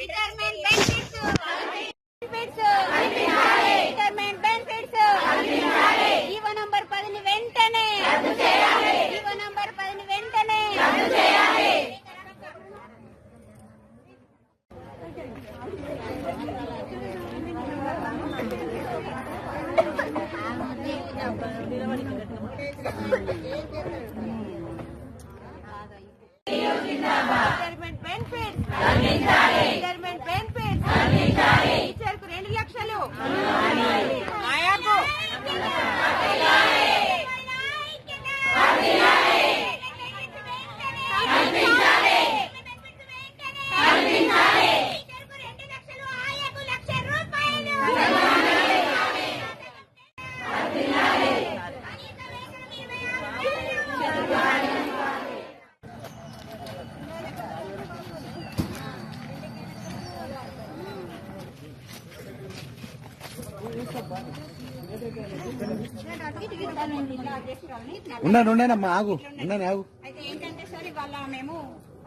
Retirement benefits benefits retirement benefits GO number పదిని వెంటనే GO number పదిని వెంటనే ఉన్నాను ఉన్నానమ్మా ఆగు ఉన్నాను ఆగు. అయితే ఏంటంటే సార్ ఇవాళ మేము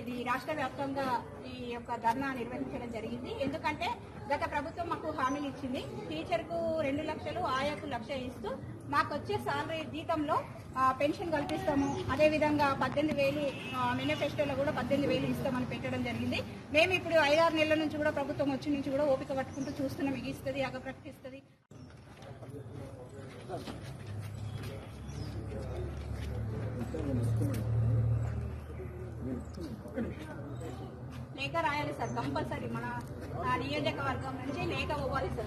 ఇది రాష్ట్ర వ్యాప్తంగా ఈ యొక్క ధర్నా నిర్వహించడం జరిగింది. ఎందుకంటే గత ప్రభుత్వం మాకు హామీలు ఇచ్చింది. టీచర్కు రెండు లక్షలు ఆయాకు లక్ష ఇస్తూ మాకు వచ్చే సాలరీ జీతంలో పెన్షన్ కల్పిస్తాము. అదే విధంగా పద్దెనిమిది వేలు మేనిఫెస్టోలో కూడా పద్దెనిమిది వేలు ఇస్తామని పెట్టడం జరిగింది. మేము ఇప్పుడు ఐదారు నెలల నుంచి కూడా ప్రభుత్వం వచ్చి నుంచి కూడా ఓపిక పట్టుకుంటూ చూస్తున్నాం. ఇది ఇస్తుంది అగ ప్రకటిస్తుంది. లేఖ రాయాలి సార్ కంపల్సరీ మన ఆ, నియోజకవర్గం నుంచి లేఖ పోవాలి సార్